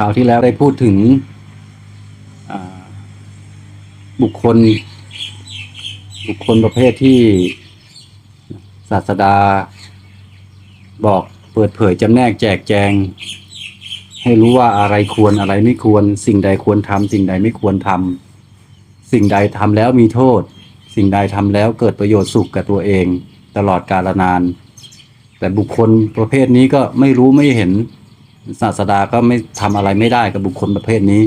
คราวที่แล้วได้พูดถึงบุคคล บุคคลประเภทที่ศาสดา บอกเปิดเผยจำแนกแจกแจง ให้รู้ว่าอะไรควรอะไรไม่ควร สิ่งใดควรทำสิ่งใดไม่ควรทำสิ่งใดทำแล้วมีโทษ สิ่งใดทำแล้วเกิดประโยชน์สุขกับตัวเอง ตลอดกาลนาน แต่บุคคลประเภทนี้ก็ไม่รู้ไม่เห็น ศาสดาก็ไม่ทำอะไรไม่ได้กับบุคคลประเภทนี้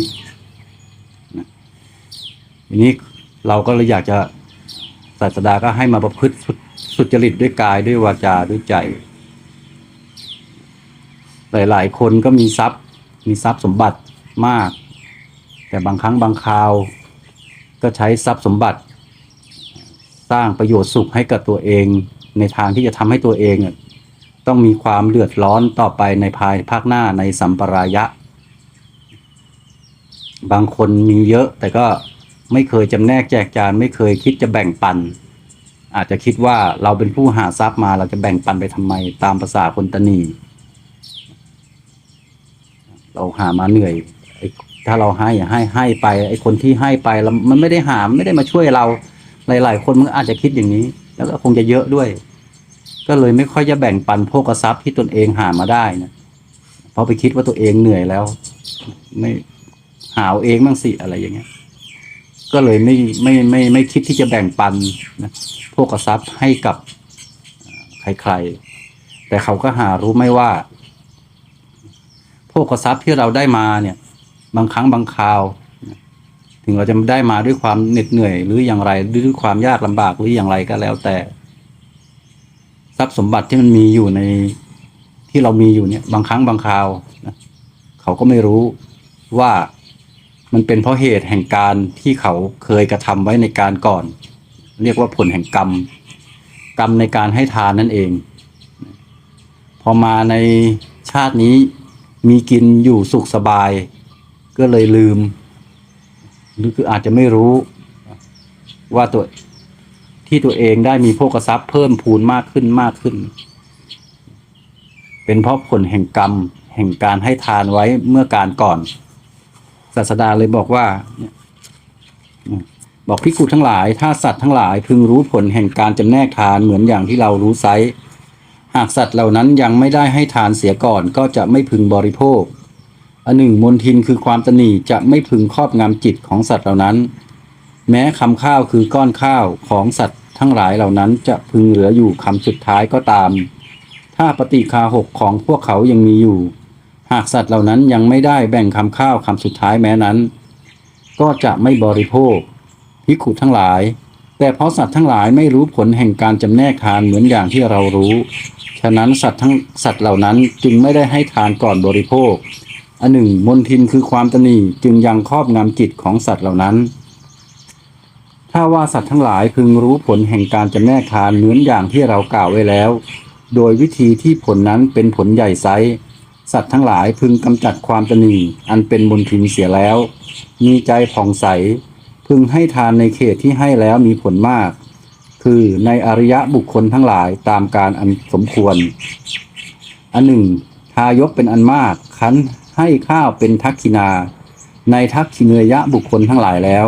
ทีนี้เราก็เลยอยากจะศาสดาก็ให้มาประพฤติสุสุจริตด้วยกายด้วยวาจาด้วยใจ หลาย ๆ คนก็มีทรัพย์ มีทรัพย์สมบัติมาก แต่บางครั้งบางคราว ก็ใช้ทรัพย์สมบัติ สร้างประโยชน์สุขให้กับตัวเอง ในทางที่จะทำให้ตัวเอง ต้องมีความเดือดร้อนต่อไปในภายภาคหน้าในสัมปรายะ บางคนมีเยอะแต่ก็ไม่เคยจำแนกแจกจานไม่เคยคิดจะแบ่งปัน อาจจะคิดว่าเราเป็นผู้หาทรัพย์มาเราจะแบ่งปันไปทำไมตามภาษาคนตนีเราหามาเหนื่อย ถ้าเราให้ให้ให้ไปไอ้คนที่ให้ไปแล้วมันไม่ได้หาไม่ได้มาช่วยเราหลาย ๆ คนมันอาจจะคิดอย่างนี้ แล้วก็คงจะเยอะด้วย ก็เลยไม่ค่อยจะแบ่งปันโภคทรัพย์ที่ตนเองหามาได้นะเพราะไปคิดว่าตัวเองเหนื่อยแล้ว ไม่หาเอาเองบ้างสิอะไรอย่างเงี้ย ก็เลยไม่ไม่ไม่ไม่ไม่คิดที่จะแบ่งปันนะโภคทรัพย์ให้กับใครๆ แต่เขาก็หารู้ไม่ว่าโภคทรัพย์ที่เราได้มาเนี่ย บางครั้งบางคราว ถึงเราจะได้มาด้วยความเหน็ดเหนื่อย หรืออย่างไรด้วยความยากลำบากหรืออย่างไรก็แล้วแต่ ทรัพย์สมบัติที่มันมีอยู่ในที่เรามีอยู่เนี่ยบางครั้งบางคราวนะเขาก็ไม่รู้ว่ามันเป็นเพราะเหตุแห่งการที่เขาเคยกระทำไว้ในการก่อน เรียกว่าผลแห่งกรรม กรรมในการให้ทานนั่นเอง พอมาในชาตินี้มีกินอยู่สุขสบาย ก็เลยลืม หรือคืออาจจะไม่รู้ว่าตัว ที่ตัวเองได้มีโภคทรัพย์เพิ่มพูนมากขึ้นมากขึ้น เป็นเพราะผลแห่งกรรม แห่งการให้ทานไว้เมื่อการก่อน ศาสดาเลยบอกว่า บอกพิกุทั้งหลาย ถ้าสัตว์ทั้งหลายพึงรู้ผลแห่งการจำแนกทานเหมือนอย่างที่เรารู้ไซหากสัตว์เหล่านั้นยังไม่ได้ให้ทานเสียก่อนก็จะไม่พึงบริโภค อันหนึ่งมนทินคือความตนีจะไม่พึงครอบงำจิตของสัตว์เหล่านั้น แม้คำข้าวคือก้อนข้าวของสัตว์ ทั้งหลายเหล่านั้นจะพึงเหลืออยู่คำสุดท้ายก็ตาม ถ้าปฏิคาหกของพวกเขายังมีอยู่ หากสัตว์เหล่านั้นยังไม่ได้แบ่งคำข้าวคำสุดท้ายแม้นั้น ก็จะไม่บริโภคพิขุทั้งหลาย แต่เพราะสัตว์ทั้งหลายไม่รู้ผลแห่งการจำแนกทานเหมือนอย่างที่เรารู้ ฉะนั้นสัตว์ทั้งสัตว์เหล่านั้นจึงไม่ได้ให้ทานก่อนบริโภคอันหนึ่งมนทินคือความตนีจึงยังครอบงำจิตของสัตว์เหล่านั้น ถ้าว่าสัตว์ทั้งหลายพึงรู้ผลแห่งการจำแนกทานเหมือนอย่างที่เรากล่าวไว้แล้ว โดยวิธีที่ผลนั้นเป็นผลใหญ่ไซสัตว์ทั้งหลายพึงกำจัดความตนีอันเป็นมนทินเสียแล้ว มีใจผ่องใส พึงให้ทานในเขตที่ให้แล้วมีผลมาก คือในอริยะบุคคลทั้งหลายตามการอันสมควร อันหนึ่ง ทายกเป็นอันมากคันให้ข้าวเป็นทักขินา ในทักขิเนยะบุคคลทั้งหลายแล้ว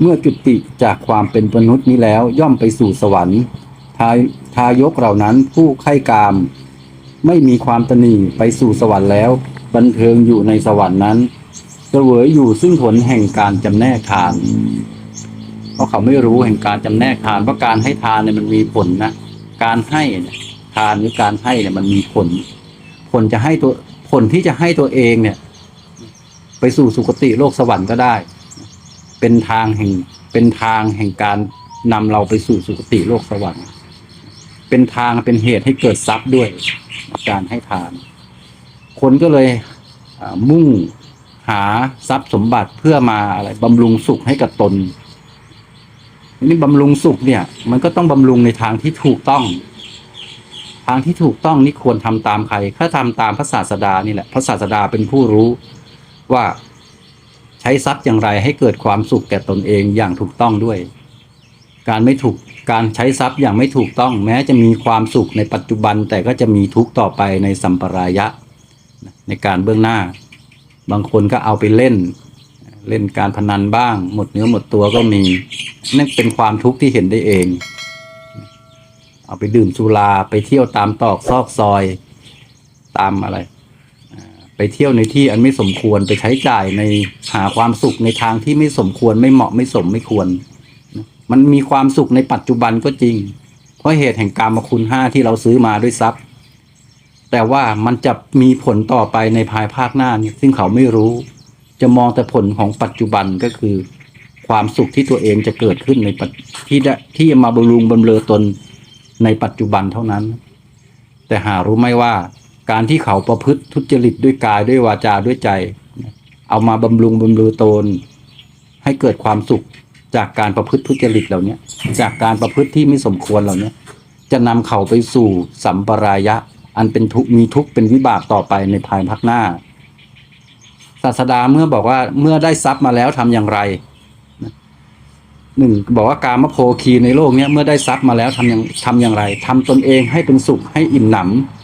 เมื่อจุติจากความเป็นมนุษย์นี้แล้วย่อมไปสู่สวรรค์ทายทายกเหล่านั้นผู้ไข้กาม ไม่มีความตนีไปสู่สวรรค์แล้ว บันเทิงอยู่ในสวรรค์นั้นเสวยอยู่ซึ่งผลแห่งการจำแนกทาน เพราะเขาไม่รู้แห่งการจำแนกทานเพราะการให้ทานเนี่ยมันมีผลนะการให้เนี่ยทานหรือการให้เนี่ยมันมีผล ผลจะให้ตัวผลที่จะให้ตัวเองเนี่ย ไปสู่สุคติโลกสวรรค์ก็ได้ เป็นทางแห่งเป็นทางแห่งการนำเราไปสู่สุคติโลกสวรรค์ เป็นทางเป็นเหตุให้เกิดทรัพย์ด้วยการให้ทาน คนก็เลยมุ่งหาทรัพย์สมบัติเพื่อมาอะไรบำรุงสุขให้กับตนทีนี่บำรุงสุขเนี่ย มันก็ต้องบำรุงในทางที่ถูกต้อง ทางที่ถูกต้องนี่ควรทำตามใคร ถ้าทำตามพระศาสดานี่แหละ พระศาสดาเป็นผู้รู้ว่า ช้ทรัพย์อย่างไรให้เกิดความสุขแก่ตนเองอย่างถูกต้องด้วย การไม่ถูกการใช้ทรัพย์อย่างไม่ถูกต้อง แม้จะมีความสุขในปัจจุบันแต่ก็จะมีทุกข์ต่อไปในสัมปรายะในการเบื้องหน้า บางคนก็เอาไปเล่น เล่นการพนันบ้าง หมดเนื้อหมดตัวก็มีนั่นเป็นความทุกข์ที่เห็นได้เอง เอาไปดื่มสุราไปเที่ยวตามตอกซอกซอย ตามอะไร ไปเที่ยวในที่อันไม่สมควรไปใช้จ่ายในหาความสุขในทางที่ไม่สมควรไม่เหมาะไม่สมไม่ควร มันมีความสุขในปัจจุบันก็จริง เพราะเหตุแห่งกรรมคุณห้าที่เราซื้อมาด้วยทรัพย์ แต่ว่ามันจะมีผลต่อไปในภายภาคหน้านี่ซึ่งเขาไม่รู้ จะมองแต่ผลของปัจจุบันก็คือ ความสุขที่ตัวเองจะเกิดขึ้นในปัจที่ได้ที่มาบำรุงบำเรอตนในปัจจุบันเท่านั้น แต่หารู้ไหมว่า การที่เขาประพฤติทุจริตด้วยกายด้วยวาจาด้วยใจ เอามาบำรุงบำเรอตน ให้เกิดความสุขจากการประพฤติทุจริตเหล่านี้จากการประพฤติที่ไม่สมควรเหล่านี้จะนำเขาไปสู่สัมปรายะ อันเป็นทุกมีทุกเป็นวิบากต่อไปในภายภาคหน้าศาสดาเมื่อบอกว่าเมื่อได้ทรัพย์มาแล้วทำอย่างไรหนึ่งบอกว่าการมโพคีในโลกเนี้ยเมื่อได้ทรัพย์มาแล้วทำอย่างทำอย่างไรทำตนเองให้เป็นสุขให้อิ่มหนำ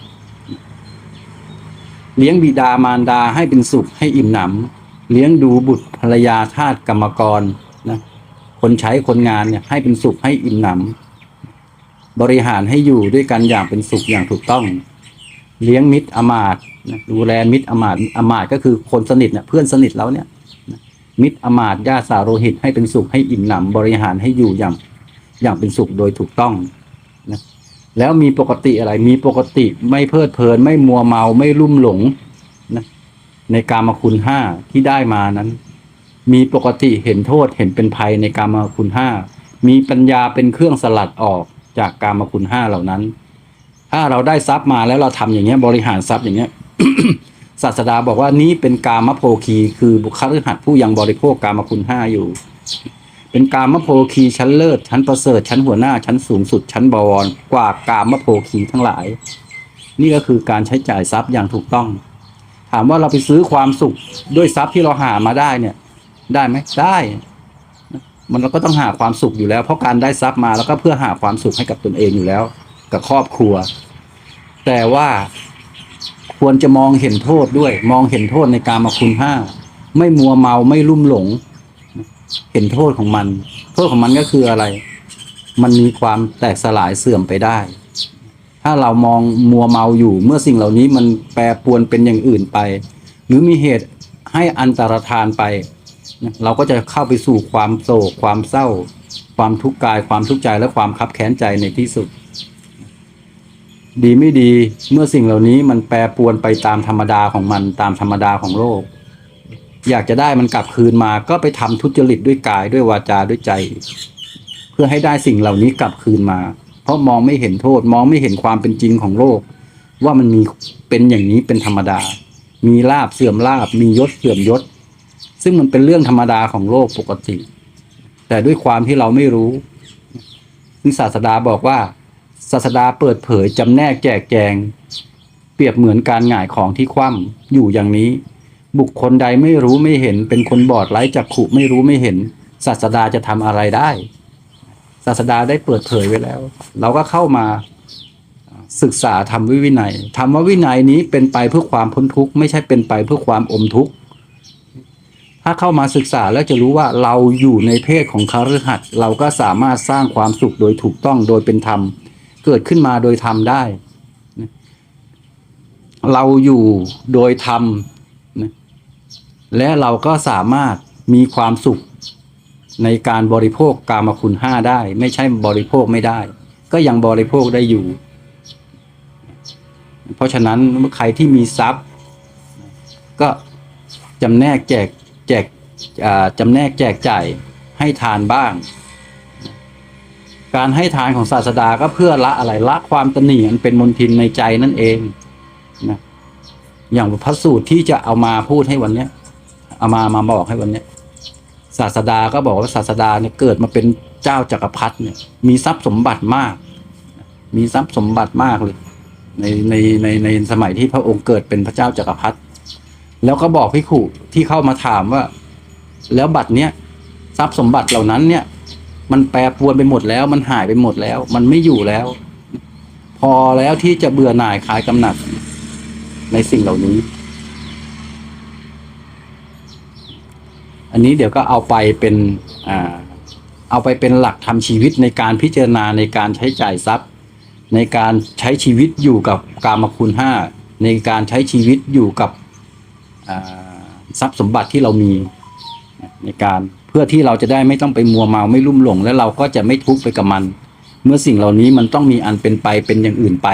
เลี้ยงบิดามารดาให้เป็นสุขให้อิ่มหนำเลี้ยงดูบุตรภรรยาทาสกรรมกรนะคนใช้คนงานเนี่ยให้เป็นสุขให้อิ่มหนำบริหารให้อยู่ด้วยกันอย่างเป็นสุขอย่างถูกต้อง เลี้ยงมิตรอมาตย์นะดูแลมิตรอมาตอมาตก็คือคนสนิทเนี่ยเพื่อนสนิทแล้วเนี่ยมิตรอมาตญาสาโรหิตให้เป็นสุขให้อิ่มหนำบริหารให้อยู่อย่างอย่างเป็นสุขโดยถูกต้อง แล้วมีปกติอะไร มีปกติไม่เพลิดเพลิน ไม่มัวเมาไม่ลุ่มหลงนะในกามคุณห้าที่ได้มานั้น มีปกติเห็นโทษเห็นเป็นภัยในกามคุณห้ามีปัญญาเป็นเครื่องสลัดออกจากกามคุณห้าเหล่านั้น ถ้าเราได้ทรัพย์มาแล้วเราทำอย่างเงี้ย บริหารทรัพย์อย่างเงี้ยศาสดาบอกว่านี้เป็นกามโภคี คือบุคคลหัดผู้ยังบริโภคกามคุณห้าอยู่ เป็นกามโภคีชั้นเลิศชั้นประเสริฐชั้นหัวหน้าชั้นสูงสุดชั้นบวรกว่ากามโภคีทั้งหลาย นี่ก็คือการใช้จ่ายทรัพย์อย่างถูกต้อง ถามว่าเราไปซื้อความสุขด้วยทรัพย์ที่เราหามาได้เนี่ย ได้ไหมได้มันเราก็ต้องหาความสุขอยู่แล้ว เพราะการได้ทรัพย์มาแล้วก็เพื่อหาความสุขให้กับตนเองอยู่แล้ว กับครอบครัว แต่ว่าควรจะมองเห็นโทษด้วย มองเห็นโทษในการมาคุณห้า ไม่มัวเมาไม่ลุ่มหลง เห็นโทษของมัน โทษของมันก็คืออะไร มันมีความแตกสลายเสื่อมไปได้ ถ้าเรามองมัวเมาอยู่ เมื่อสิ่งเหล่านี้มันแปรปรวนเป็นอย่างอื่นไป หรือมีเหตุให้อันตรธานไป เราก็จะเข้าไปสู่ความโศกความเศร้า ความทุกข์กาย ความทุกข์ใจและความคับแค้นใจในที่สุด ดีไม่ดีเมื่อสิ่งเหล่านี้มันแปรปรวนไปตามธรรมดาของมันตามธรรมดาของโลก อยากจะได้มันกลับคืนมา ก็ไปทำทุจริตด้วยกายด้วยวาจาด้วยใจ เพื่อให้ได้สิ่งเหล่านี้กลับคืนมา เพราะมองไม่เห็นโทษ มองไม่เห็นความเป็นจริงของโลก ว่ามันมีเป็นอย่างนี้เป็นธรรมดา มีลาบเสื่อมลาบ มียศเสื่อมยศ ซึ่งมันเป็นเรื่องธรรมดาของโลกปกติ แต่ด้วยความที่เราไม่รู้นี่ศาสดาบอกว่าศาสดาเปิดเผยจำแนกแจกแจง เปรียบเหมือนการหงายของที่คว่ำอยู่อย่างนี้ บุคคลใดไม่รู้ไม่เห็น เป็นคนบอดไร้จักขุไม่รู้ไม่เห็น ศาสดาจะทำอะไรได้ ศาสดาได้เปิดเผยไว้แล้ว เราก็เข้ามาศึกษาธรรมวินัยธรรมวินัยนี้เป็นไปเพื่อความพ้นทุกข์ไม่ใช่เป็นไปเพื่อความอมทุกข์ถ้าเข้ามาศึกษาแล้วจะรู้ว่าเราอยู่ในเพศของคฤหัสถ์เราก็สามารถสร้างความสุขโดยถูกต้องโดยเป็นธรรม เกิดขึ้นมาโดยธรรมได้ เราอยู่โดยธรรม และเราก็สามารถมีความสุขในการบริโภคกามคุณห้าได้ ไม่ใช่บริโภคไม่ได้ ก็ยังบริโภคได้อยู่ เพราะฉะนั้นใครที่มีทรัพย์ ก็จำแนกแจกแจกจำแนกแจกจ่ายให้ทานบ้าง การให้ทานของศาสดาก็เพื่อละอะไรละความตนีอันเป็นมลทินในใจนั่นเองนะอย่างพระสูตรที่จะเอามาพูดให้วันเนี้ย เอามามาบอกให้วันนี้ศาสดาก็บอกว่าศาสดาเนี่ยเกิดมาเป็นเจ้าจักรพรรดิเนี่ย มีทรัพย์สมบัติมาก มีทรัพย์สมบัติมากเลย ในในในในสมัยที่พระองค์เกิดเป็นพระเจ้าจักรพรรดิแล้วก็บอกพิขุที่เข้ามาถามว่า แล้วบัตรเนี้ยทรัพย์สมบัติเหล่านั้นเนี่ย มันแปรปรวนไปหมดแล้ว มันหายไปหมดแล้ว มันไม่อยู่แล้ว พอแล้วที่จะเบื่อหน่ายคลายกำหนัดในสิ่งเหล่านี้ อันนี้เดี๋ยวก็เอาไปเป็นเอาไปเป็นหลักทำชีวิตในการพิจารณาในการใช้จ่ายทรัพย์ ในการใช้ชีวิตอยู่กับกามคุณห้าในการใช้ชีวิตอยู่กับทรัพย์สมบัติที่เรามีในการเพื่อที่เราจะได้ไม่ต้องไปมัวเมาไม่ลุ่มหลง และเราก็จะไม่ทุกข์ไปกับมัน เมื่อสิ่งเหล่านี้มันต้องมีอันเป็นไปเป็นอย่างอื่นไป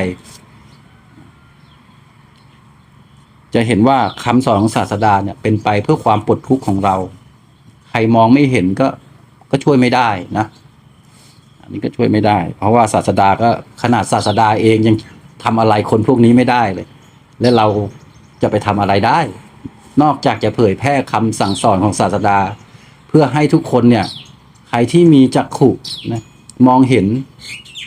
จะเห็นว่าคำสอนของศาสดาเนี่ยเป็นไปเพื่อความปลดทุกข์ของเรา รมองไม่เห็นก็ก็ช่วยไม่ได้นะ อันนี้ก็ช่วยไม่ได้ เพราะว่าศาสดาก็ขนาดศาสดาเองยังทำอะไรคนพวกนี้ไม่ได้เลย และเราจะไปทำอะไรได้ นอกจากจะเผยแพร่คำสั่งสอนของศาสดา เพื่อให้ทุกคนเนี่ย ใครที่มีจักขุนะมองเห็น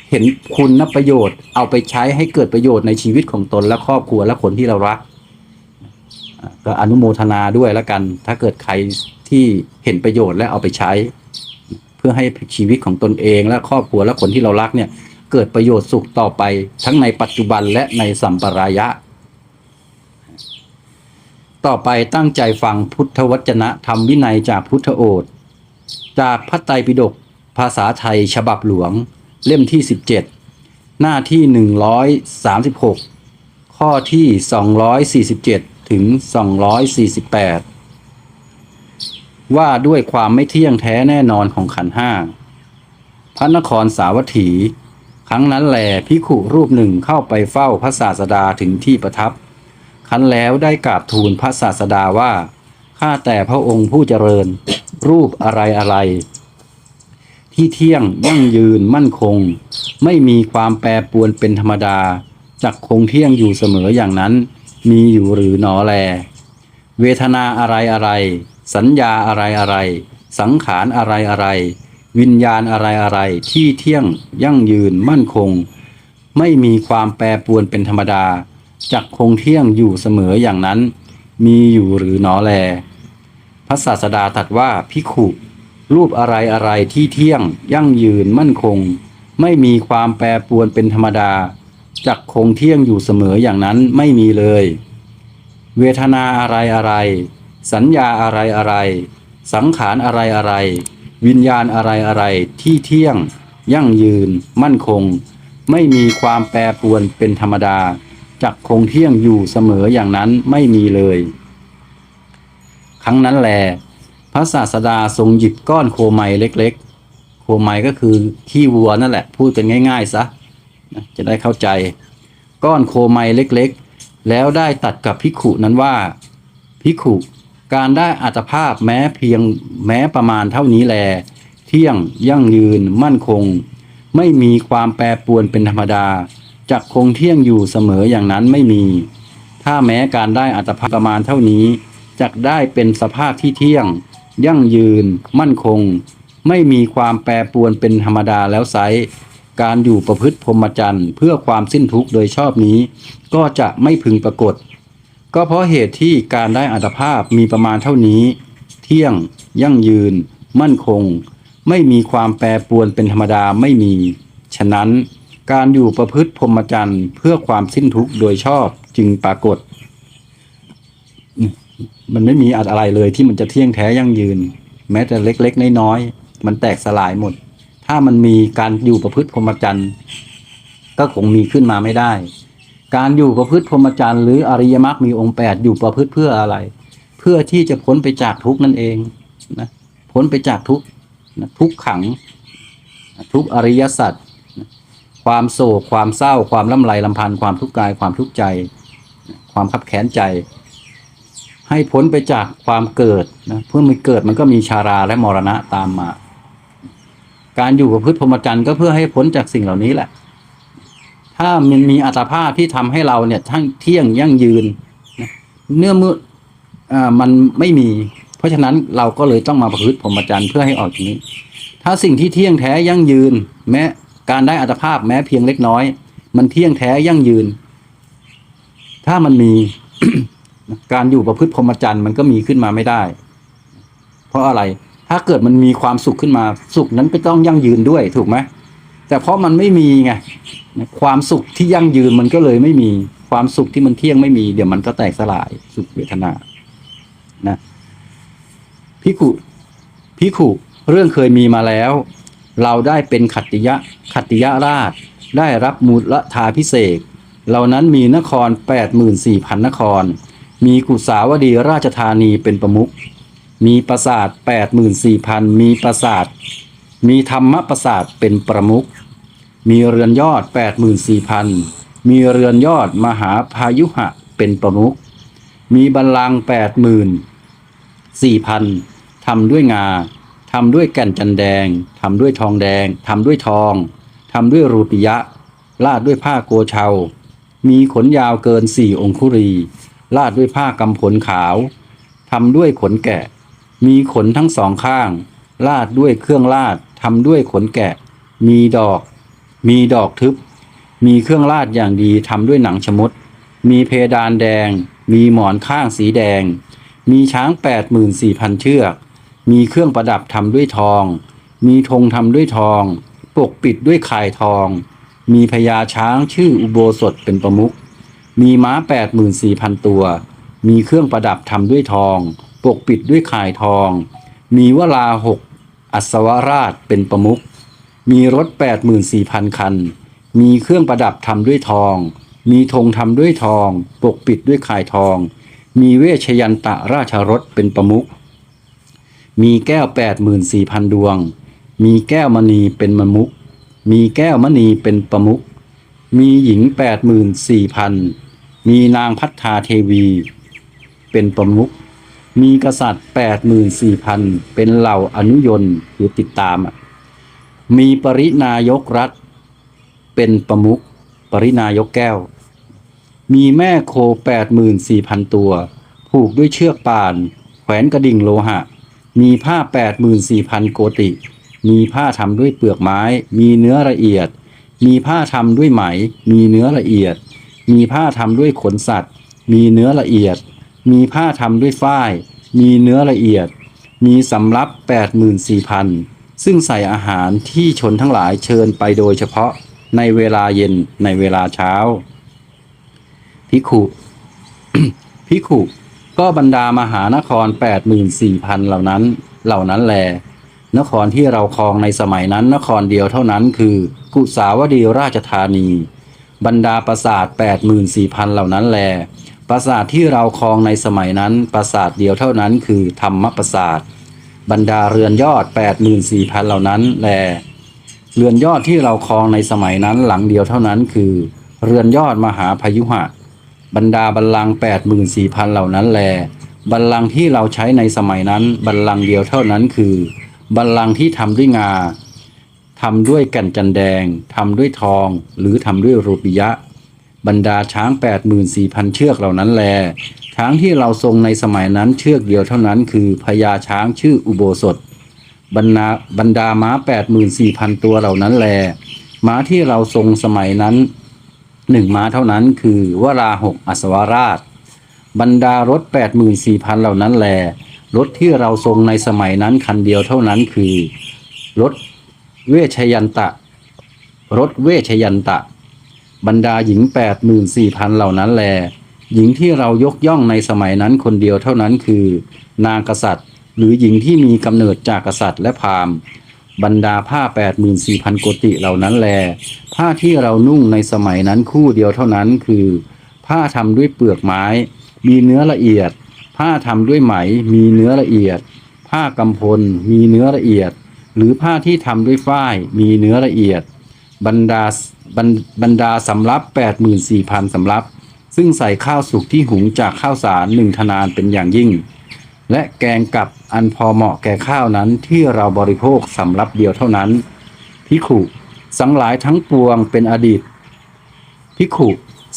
เห็นคุณนประโยชน์ เอาไปใช้ให้เกิดประโยชน์ในชีวิตของตนและครอบครัวและคนที่เรารักก็อนุโมทนาด้วยแล้วกัน ถ้าเกิดใคร ที่เห็นประโยชน์และเอาไปใช้ เพื่อให้ชีวิตของตนเองและครอบครัวและคนที่เรารักเนี่ยเกิดประโยชน์สุขต่อไป ทั้งในปัจจุบันและในสัมปรายะ ต่อไปตั้งใจฟังพุทธวจนะธรรมวินัยจากพุทธโอษจากพระไตรปิฎกภาษาไทยฉบับหลวง เล่มที่ 17 หน้าที่ 136 ข้อที่ 247 ถึง 248 ว่าด้วยความไม่เที่ยงแท้แน่นอนของขันห้าพระนครสาวัตถี ครั้งนั้นแหลพิขุรูปหนึ่งเข้าไปเฝ้าพระศาสดาถึงที่ประทับคันแล้วได้กราบทูลพระศาสดาว่า ข้าแต่พระองค์ผู้เจริญ รูปอะไรอะไร ที่เที่ยงยั่งยืนมั่นคง ไม่มีความแปรปวนเป็นธรรมดาจักคงเที่ยงอยู่เสมออย่างนั้น มีอยู่หรือหนอแล เวทนาอะไรอะไร สัญญาอะไรอะไร สังขารอะไรอะไร วิญญาณอะไรอะไร ที่เที่ยงยั่งยืนมั่นคง ไม่มีความแปรปรวนเป็นธรรมดาจักคงเที่ยงอยู่เสมออย่างนั้น มีอยู่หรือหนอแล พระศาสดาตรัสว่าพิขุรูปอะไรอะไรที่เที่ยงยั่งยืนมั่นคง ไม่มีความแปรปรวนเป็นธรรมดาจักคงเที่ยงอยู่เสมออย่างนั้นไม่มีเลย เวทนาอะไรอะไร สัญญาอะไรอะไร สังขารอะไรอะไร วิญญาณอะไรอะไรที่เที่ยง ยั่งยืน มั่นคง ไม่มีความแปรปรวนเป็นธรรมดาจักคงเที่ยงอยู่เสมออย่างนั้นไม่มีเลย ครั้งนั้นแล พระศาสดาทรงหยิบก้อนโคไมเล็ก ๆ โคไมก็คือขี้วัวนั่นแหละ พูดกันง่ายๆซะนะจะได้เข้าใจ ก้อนโคไมเล็กๆ แล้วได้ตัดกับพิขุนั้นว่าพิขุ การได้อัตภาพแม้เพียงแม้ประมาณเท่านี้แล เที่ยงยั่งยืนมั่นคง ไม่มีความแปรปรวนเป็นธรรมดาจักคงเที่ยงอยู่เสมออย่างนั้นไม่มี ถ้าแม้การได้อัตภาพประมาณเท่านี้จักได้เป็นสภาพที่เที่ยง ยั่งยืน มั่นคง ไม่มีความแปรปรวนเป็นธรรมดาแล้วไซการอยู่ประพฤติพรหมจรรย์ เพื่อความสิ้นทุกข์โดยชอบนี้ ก็จะไม่พึงปรากฏ ก็เพราะเหตุที่การได้อัตภาพมีประมาณเท่านี้ เที่ยง ยั่งยืน มั่นคง ไม่มีความแปรปรวนเป็นธรรมดาไม่มี ฉะนั้น การอยู่ประพฤติพรหมจรรย์เพื่อความสิ้นทุกข์โดยชอบจึงปรากฏ มันไม่มีอะไรเลยที่มันจะเที่ยงแท้ยั่งยืน แม้แต่เล็กๆน้อยๆมันแตกสลายหมด ถ้ามันมีการอยู่ประพฤติพรหมจรรย์ก็คงมีขึ้นมาไม่ได้ การอยู่ประพฤติพรหมจรรย์หรืออริยมรรคมีองค์แปดอยู่ประพฤติเพื่ออะไร เพื่อที่จะพ้นไปจากทุกนั่นเองนะพ้นไปจากทุกนะทุกขังทุกอริยสัจความโศกความเศร้า ความลำไรลำพันธ์ความทุกข์กายความทุกข์ใจความขับแค้นใจ ให้พ้นไปจากความเกิดนะเพื่อมันเกิดมันก็มีชาราและมรณะตามมา การอยู่กับพืชพรหมจรรย์ก็เพื่อให้พ้นจากสิ่งเหล่านี้แหละ ถ้ามันมีอัตภาพที่ทำให้เราเนี่ยทั้งเที่ยงยั่งยืนเนื่อมืออ่ามันไม่มี เพราะฉะนั้นเราก็เลยต้องมาประพฤติพรหมจรรย์เพื่อให้ออกจากนี้ ถ้าสิ่งที่เที่ยงแท้ยั่งยืน แม้การได้อัตภาพแม้เพียงเล็กน้อย มันเที่ยงแท้ยั่งยืน ถ้ามันมีการอยู่ประพฤติพรหมจรรย์มันก็มีขึ้นมาไม่ได้ เพราะอะไรถ้าเกิดมันมีความสุขขึ้นมาสุขนั้นก็ต้องยั่งยืนด้วยถูกไหมแต่เพราะมันไม่มีไง ความสุขที่ยั่งยืนมันก็เลยไม่มีความสุขที่มันเที่ยงไม่มี เดี๋ยวมันก็แตกสลายสุขเวทนานะพิกุพิขุเรื่องเคยมีมาแล้ว เราได้เป็นขัตติยะขัตติยราช ได้รับมูลทาพิเศษเหล่านั้นมีนคร 84,000 นคร มีกุสาวดีราชธานีเป็นประมุขมีปราสาท 84,000 มีปราสาท มีธรรมปราสาทเป็นประมุข มีเรือนยอด 84,000 มีเรือนยอดมหาพายุหะเป็นประมุข มีบัลลังก์84,000ทำด้วยงา ทำด้วยแก่นจันแดง ทำด้วยทองแดง ทำด้วยทอง ทำด้วยรูปิยะ ลาดด้วยผ้าโกเชา มีขนยาวเกินสี่องคุรี ลาดด้วยผ้ากำผลขาว ทำด้วยขนแกะ มีขนทั้งสองข้าง ลาดด้วยเครื่องลาด ทำด้วยขนแกะ มีดอก มีดอกทึบ มีเครื่องลาดอย่างดีทำด้วยหนังชมด มีเพดานแดง มีหมอนข้างสีแดง มีช้างแปดหมื่นสี่พันเชือก มีเครื่องประดับทำด้วยทอง มีธงทำด้วยทอง ปกปิดด้วยข่ายทอง มีพญาช้างชื่ออุโบสถเป็นประมุข มีม้าแปดหมื่นสี่พันตัว มีเครื่องประดับทำด้วยทอง ปกปิดด้วยข่ายทอง มีวลาหกอัศวราชเป็นประมุข มีรถแปดหมื่นสี่พันคัน มีเครื่องประดับทำด้วยทอง มีธงทำด้วยทอง ปกปิดด้วยข่ายทอง มีเวชยันตะราชรถเป็นประมุข มีแก้วแปดหมื่นสี่พันดวง มีแก้วมณีเป็นมมุกมีแก้วมณีเป็นประมุข มีหญิงแปดหมื่นสี่พันมีนางพัฒนาเทวี เป็นประมุขมีกษัตริย์แปดหมื่นสี่พันเป็นเหล่าอนุยนต์คือติดตามอะ มีปรินายกรัฐ เป็นประมุขปรินายกแก้ว มีแม่โคแปดหมื่นสี่พันตัว ผูกด้วยเชือกป่าน แขวนกระดิ่งโลหะ มีผ้าแปดหมื่นสี่พันโกติ มีผ้าทำด้วยเปลือกไม้ มีเนื้อละเอียด มีผ้าทำด้วยไหม มีเนื้อละเอียด มีผ้าทำด้วยขนสัตว์ มีเนื้อละเอียด มีผ้าทำด้วยฝ้าย มีเนื้อละเอียด มีสำรับแปดหมื่นสี่พัน ซึ่งใส่อาหารที่ชนทั้งหลายเชิญไปโดยเฉพาะในเวลาเย็นในเวลาเช้าพิขุพิขุก็บรรดามหานครแปดหมื่นสี่พันเหล่านั้น เหล่านั้นแล นครที่เราครองในสมัยนั้นนครเดียวเท่านั้นคือ กุสาวดีราชธานี บรรดาปราสาทแปดหมื่นสี่พันเหล่านั้นแล ปราสาทที่เราครองในสมัยนั้น ปราสาทเดียวเท่านั้นคือ ธรรมปราสาท บรรดาเรือนยอดแปดหมื่นสี่พันเหล่านั้นแล เรือนยอดที่เราครองในสมัยนั้นหลังเดียวเท่านั้นคือ เรือนยอดมหาพยุหะ บรรดาบัลลังก์แปดหมื่นสี่พันเหล่านั้นแล บัลลังก์ที่เราใช้ในสมัยนั้นบัลลังก์เดียวเท่านั้นคือ บัลลังก์ที่ทำด้วยงาทำด้วยแก่นจันแดงทำด้วยทอง หรือทำด้วยรูปิยะ บรรดาช้างแปดหมื่นสี่พันเชือกเหล่านั้นแล ช้างที่เราทรงในสมัยนั้นเชือกเดียวเท่านั้นคือพญาช้างชื่ออุโบสถ บรรดาบรรดาม้าแปดหมื่นสี่พันตัวเหล่านั้นแล ม้าที่เราทรงสมัยนั้นหนึ่งม้าเท่านั้นคือวราหกอัศวราช บรรดารถแปดหมื่นสี่พันเหล่านั้นแล รถที่เราทรงในสมัยนั้นคันเดียวเท่านั้นคือ รถเวชยันตะ รถเวชยันตะ บรรดาหญิงแปดหมื่นสี่พันเหล่านั้นแล หญิงที่เรายกย่องในสมัยนั้นคนเดียวเท่านั้นคือ นางกษัตริย์ หรือหญิงที่มีกำเนิดจากกษัตริย์และพราหมณ์บรรดาผ้าแปดหมื่นสี่พันโกติเหล่านั้นแล ผ้าที่เรานุ่งในสมัยนั้นคู่เดียวเท่านั้นคือ ผ้าทำด้วยเปลือกไม้ มีเนื้อละเอียด ผ้าทำด้วยไหม มีเนื้อละเอียด ผ้ากำพล มีเนื้อละเอียด หรือผ้าที่ทำด้วยฝ้าย มีเนื้อละเอียด บรรดาบรรบรรดาสำรับแปดหมื่นสี่พันสำรับ ซึ่งใส่ข้าวสุกที่หุงจากข้าวสารหนึ่งทนานเป็นอย่างยิ่ง และแกงกับอันพอเหมาะแก่ข้าวนั้นที่เราบริโภคสำรับเดียวเท่านั้นพิขุสังหลายทั้งปวงเป็นอดีตพิขุ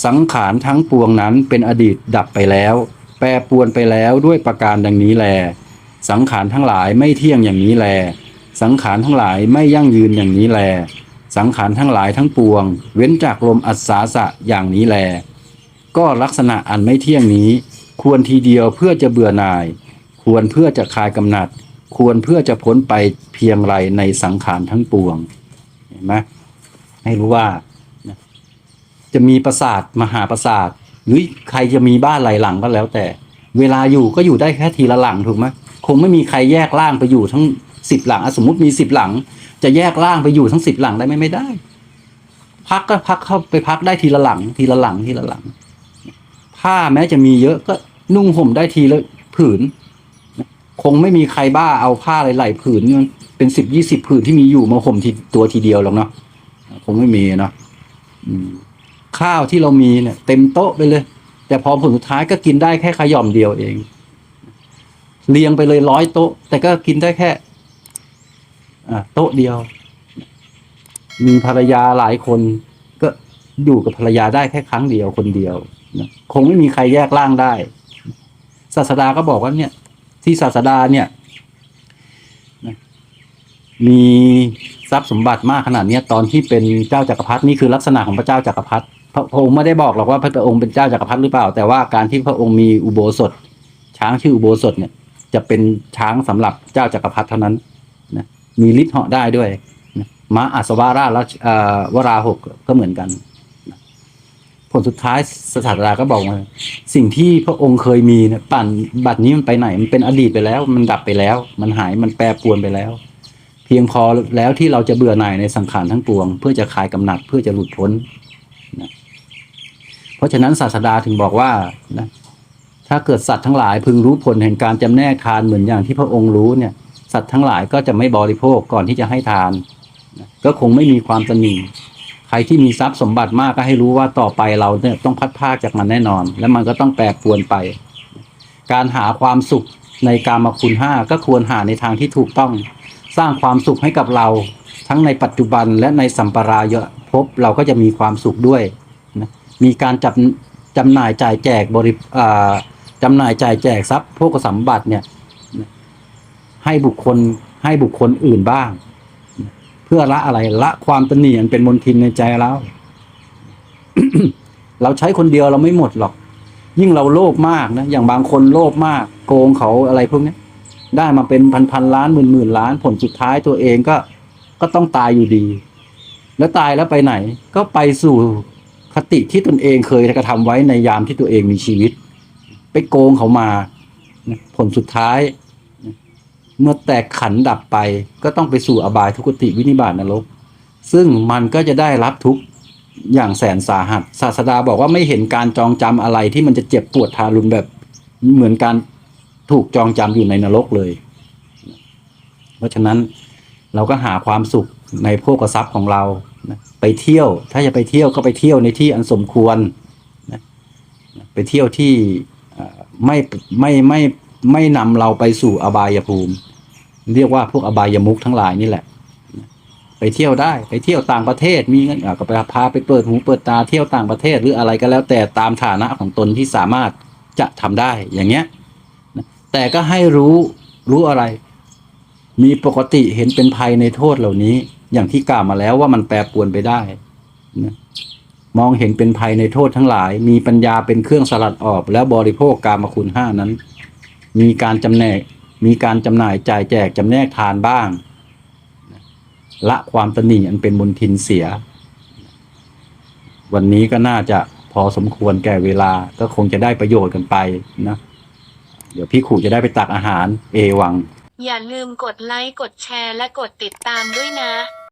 สังขารทั้งปวงนั้นเป็นอดีตดับไปแล้ว แปรปรวนไปแล้วด้วยประการดังนี้แล สังขารทั้งหลายไม่เที่ยงอย่างนี้แล สังขารทั้งหลายไม่ยั่งยืนอย่างนี้แล สังขารทั้งหลายทั้งปวง เว้นจากลมอัศาสะอย่างนี้แล ก็ลักษณะอันไม่เที่ยงนี้ ควรทีเดียวเพื่อจะเบื่อหน่าย ควรเพื่อจะคลายกำหนัด ควรเพื่อจะพ้นไปเพียงไรในสังขารทั้งปวงเห็นไหมให้รู้ว่า จะมีปราสาทมหาปราสาทหรือใครจะมีบ้านหลายหลังก็แล้วแต่ เวลาอยู่ก็อยู่ได้แค่ทีละหลังถูกไหมคงไม่มีใครแยกร่างไปอยู่ทั้งสิบหลังสมมติมีสิบหลัง จะแยกร่างไปอยู่ทั้งสิบหลังได้ไหมไม่ได้ พักก็พักเข้าไปพักได้ทีละหลัง ทีละหลังทีละหลัง ผ้าแม้จะมีเยอะก็นุ่งห่มได้ทีละผืน คงไม่มีใครบ้าเอาผ้าหลายๆผืนมันเป็นสิบยี่สิบผืนที่มีอยู่มาห่มทีตัวทีเดียวหรอกเนาะคงไม่มีเนาะข้าวที่เรามีเนี่ยเต็มโต๊ะไปเลย แต่พอผลสุดท้ายก็กินได้แค่ขย่อมเดียวเอง เรียงไปเลยร้อยโต๊ะ แต่ก็กินได้แค่โต๊ะเดียว มีภรรยาหลายคน ก็อยู่กับภรรยาได้แค่ครั้งเดียวคนเดียว คงไม่มีใครแยกร่างได้ ศาสดาก็บอกว่าเนี่ย ที่ศาสดาเนี่ยมีทรัพย์สมบัติมากขนาดเนี้ยตอนที่เป็นเจ้าจักรพรรดินี่คือลักษณะของพระเจ้าจักรพรรดิพระองค์ไม่ได้บอกหรอกว่าพระองค์เป็นเจ้าจักรพรรดิหรือเปล่า แต่ว่าการที่พระองค์มีอุโบสถ ช้างชื่ออุโบสถเนี่ย จะเป็นช้างสำหรับเจ้าจักรพรรดิเท่านั้นนะมีฤทธิ์เหาะได้ด้วยนะม้าอัศวาราชวราหกก็เหมือนกัน ลสุดท้ายศาสดาก็บอกว่าสิ่งที่พระองค์เคยมีเนี่ยปั่นบัดนี้มันไปไหน มันเป็นอดีตไปแล้ว มันดับไปแล้ว มันหายมันแปรปรวนไปแล้ว เพียงพอแล้วที่เราจะเบื่อหน่ายในสังขารทั้งปวง เพื่อจะคลายกำหนัดเพื่อจะหลุดพ้นนะเพราะฉะนั้นศาสดาถึงบอกว่านะถ้าเกิดสัตว์ทั้งหลายพึงรู้ผลแห่งการจำแนกทานเหมือนอย่างที่พระองค์รู้เนี่ย สัตว์ทั้งหลายก็จะไม่บริโภคก่อนที่จะให้ทานนะก็คงไม่มีความตนี รที่มีทรัพย์สมบัติมากก็ให้รู้ว่าต่อไปเราเนี่ยต้องพัดพากจากมันแน่นอน และมันก็ต้องแปรปรวนไป การหาความสุขในการมาคุณห้าก็ควรหาในทางที่ถูกต้อง สร้างความสุขให้กับเรา ทั้งในปัจจุบันและในสัมปรายภพบเราก็จะมีความสุขด้วยนะมีการจับจำหน่ายจ่ายแจกบริจำหน่ายจ่ายแจกทรัพย์โภคสมบัติเนี่ยให้บุคคลให้บุคคลอื่นบ้าง พื่อละอะไรละความตนหนีอันเป็นมลทินในใจเรา เราใช้คนเดียวเราไม่หมดหรอก ยิ่งเราโลภมากนะอย่างบางคนโลภมาก โกงเขาอะไรพวกนี้ได้มาเป็นพันพันล้านหมื่นหมื่นล้าน ผลสุดท้ายตัวเองก็ก็ต้องตายอยู่ดี แล้วตายแล้วไปไหน ก็ไปสู่คติที่ตนเองเคยกระทำไว้ในยามที่ตัวเองมีชีวิต ไปโกงเขามาผลสุดท้าย เมื่อแตกขันดับไปก็ต้องไปสู่อบายทุกติวินิบาตนรก ซึ่งมันก็จะได้รับทุกข์อย่างแสนสาหัส ศาสดาบอกว่าไม่เห็นการจองจำอะไรที่มันจะเจ็บปวดทารุณแบบเหมือนการถูกจองจำอยู่ในนรกเลย เพราะฉะนั้นเราก็หาความสุขในโภคทรัพย์ของเรานะไปเที่ยว ถ้าจะไปเที่ยวก็ไปเที่ยวในที่อันสมควรนะไปเที่ยวที่ไม่ไม่ไม่ ไม่นำเราไปสู่อบายภูมิ เรียกว่าพวกอบายมุขทั้งหลายนี่แหละ ไปเที่ยวได้ไปเที่ยวต่างประเทศมีเงินอะก็ไปพาไปเปิดหูเปิดตาเที่ยวต่างประเทศหรืออะไรก็แล้วแต่ตามฐานะของตนที่สามารถจะทำได้อย่างเงี้ยแต่ก็ให้รู้รู้อะไร มีปกติเห็นเป็นภัยในโทษเหล่านี้ อย่างที่กล่าวมาแล้วว่ามันแปรปวนไปได้นะมองเห็นเป็นภัยในโทษทั้งหลาย มีปัญญาเป็นเครื่องสลัดออก แล้วบริโภคกามคุณห้านั้น มีการจำแนกมีการจำหน่ายจ่ายแจกจำแนกทานบ้าง ละความตนีอันเป็นมนทินเสีย วันนี้ก็น่าจะพอสมควรแก่เวลาก็คงจะได้ประโยชน์กันไปนะ เดี๋ยวพี่ขู่จะได้ไปตักอาหารเอวัง อย่าลืมกดไลค์กดแชร์และกดติดตามด้วยนะ